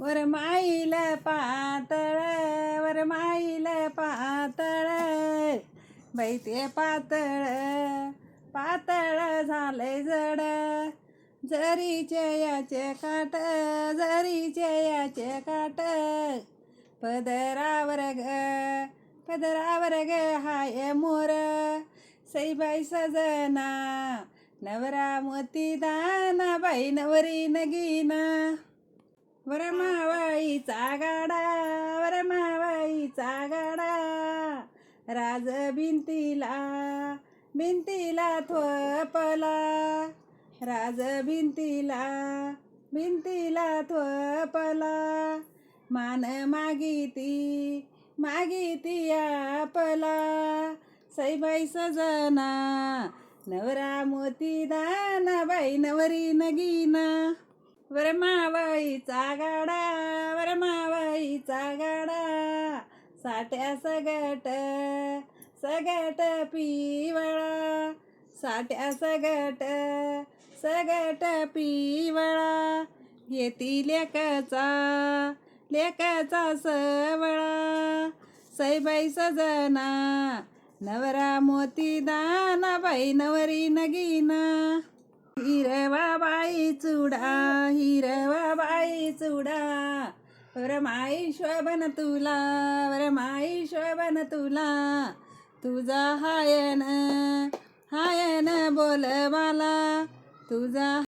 वर माईल पातळ वर माईल पातळ. बाई ते पातळ पातळ झालंय जड. जरीचे याचे काट जरीचे याचे काट. पदरावर ग पदरावर ग हाय मोर. सईबाई सजना नवरा मोती दाना बाई नवरी नगीना. वरमावाईचा गाडा वरमावाईचा गाडा. राज भिंतीला भिंतीला थोपला. राज भिंतीला भिंतीला थोपला. मान मागिती मागिती आपला. सईबाई सजना नवरा मोती दाना बाई नवरी नगीना. वरमावाईचा गाडा वरमावाईचा गाडा. साठ्या सगट सगट पिवळा. साठ्या सगट सगट पिवळा. येती लेकाचा लेकाचा सवळा. सैबाई सजना नवरा मोती दाना बाई नवरी नगीना. हिरवा बाई चुडा चुडा. वरमाई शोभन तुला वरमाई शोभन तुला. तुझा हायन हायन बोल मला तुझा